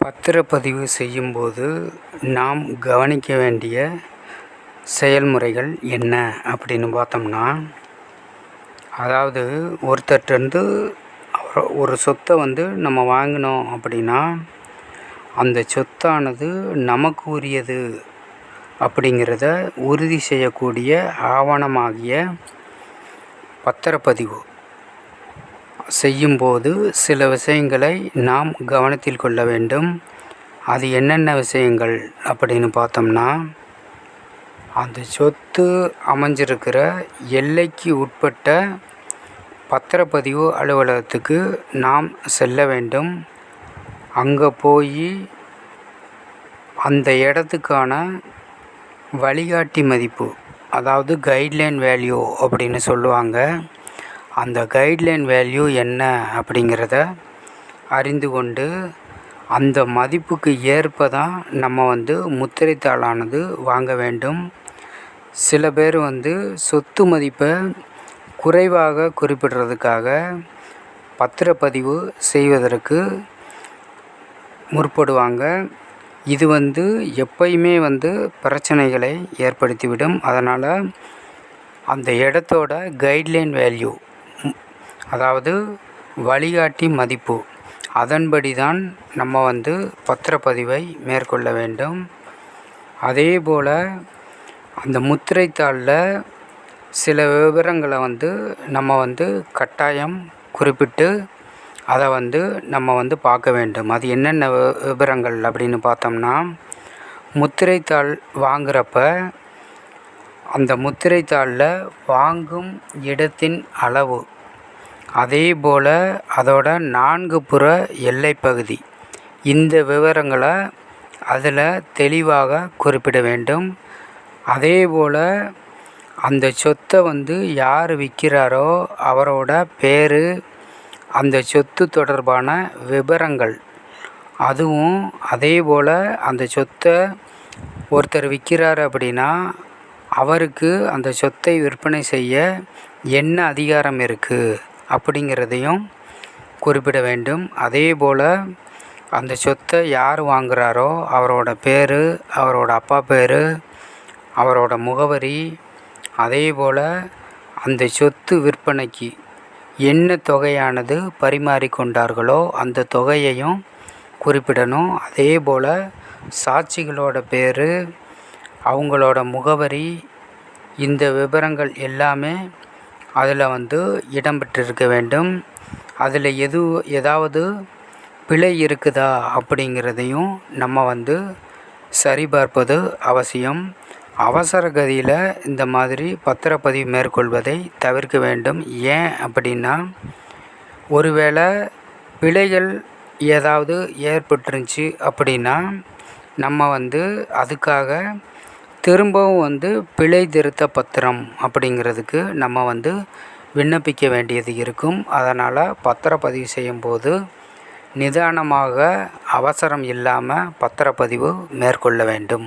பத்திரப்பதிவு செய்யும்போது நாம் கவனிக்க வேண்டிய செயல்முறைகள் என்ன அப்படின்னு பார்த்தோம்னா அதாவது ஒருத்தர்கிட்டருந்து ஒரு சொத்தை வந்து நம்ம வாங்கினோம் அப்படின்னா அந்த சொத்தானது நமக்கு உரியது அப்படிங்கிறத உறுதி செய்யக்கூடிய ஆவணமாகிய பத்திரப்பதிவு. செய்யும்போது சில விஷயங்களை நாம் கவனத்தில் கொள்ள வேண்டும். அது என்னென்ன விஷயங்கள் அப்படின்னு பார்த்தோம்னா அந்த சொத்து அமைஞ்சிருக்கிற எல்லைக்கு உட்பட்ட பத்திரப்பதிவு அலுவலகத்துக்கு நாம் செல்ல வேண்டும். அங்கே போய் அந்த இடத்துக்கான வழிகாட்டி மதிப்பு அதாவது கைட்லைன் வேல்யூ அப்படின்னு சொல்லுவாங்க. அந்த கைட்லைன் வேல்யூ என்ன அப்படிங்கிறத அறிந்து கொண்டு அந்த மதிப்புக்கு ஏற்ப தான் நம்ம வந்து முத்திரைத்தாளானது வாங்க வேண்டும். சில பேர் வந்து சொத்து மதிப்பை குறைவாக குறிப்பிடுறதுக்காக பத்திரப்பதிவு செய்வதற்கு முற்படுவாங்க. இது வந்து எப்பயுமே வந்து பிரச்சனைகளை ஏற்படுத்திவிடும். அதனால் அந்த இடத்தோட கைட்லைன் வேல்யூ அதாவது வழிகாட்டி மதிப்பு. அதன்படி தான் நம்ம வந்து பத்திரப்பதிவை மேற்கொள்ள வேண்டும். அதே போல் அந்த முத்திரைத்தாளில் சில விவரங்களை வந்து நம்ம வந்து கட்டாயம் குறிப்பிட்டு அதை வந்து நம்ம வந்து பார்க்க வேண்டும். அது என்னென்ன விவரங்கள் அப்படின்னு பார்த்தோம்னா முத்திரைத்தாள் வாங்குறப்ப அந்த முத்திரைத்தாளில் வாங்கும் இடத்தின் அளவு அதே போல் அதோட நான்கு புற எல்லைப்பகுதி இந்த விவரங்களை அதில் தெளிவாக குறிப்பிட வேண்டும். அதே போல் அந்த சொத்தை வந்து யார் விற்கிறாரோ அவரோட பேர் அந்த சொத்து தொடர்பான விபரங்கள். அதுவும் அதேபோல் அந்த சொத்தை ஒருத்தர் விற்கிறாரு அப்படின்னா அவருக்கு அந்த சொத்தை விற்பனை செய்ய என்ன அதிகாரம் இருக்குது அப்படிங்கிறதையும் குறிப்பிட வேண்டும். அதே போல் அந்த சொத்தை யார் வாங்குகிறாரோ அவரோட பேர் அவரோட அப்பா பேர் அவரோட முகவரி அதேபோல் அந்த சொத்து விற்பனைக்கு என்ன தொகையானது பரிமாறிக்கொண்டார்களோ அந்த தொகையையும் குறிப்பிடணும். அதே போல் சாட்சிகளோட பேர் அவங்களோட முகவரி இந்த விவரங்கள் எல்லாமே அதில் வந்து இடம் பெற்றிருக்க வேண்டும். அதில் எது ஏதாவது பிழை இருக்குதா அப்படிங்கிறதையும் நம்ம வந்து சரிபார்ப்பது அவசியம். அவசர கதியில் இந்த மாதிரி பத்திரப்பதிவு மேற்கொள்வதை தவிர்க்க வேண்டும். ஏன் அப்படின்னா ஒருவேளை பிழைகள் ஏதாவது ஏற்பட்டுருந்துச்சி அப்படின்னா நம்ம வந்து அதுக்காக திரும்பவும் வந்து பிழை திருத்த பத்திரம் அப்படிங்கிறதுக்கு நம்ம வந்து விண்ணப்பிக்க வேண்டியது இருக்கும். அதனால் பத்திரப்பதிவு செய்யும்போது நிதானமாக அவசரம் இல்லாமல் பத்திரப்பதிவு மேற்கொள்ள வேண்டும்.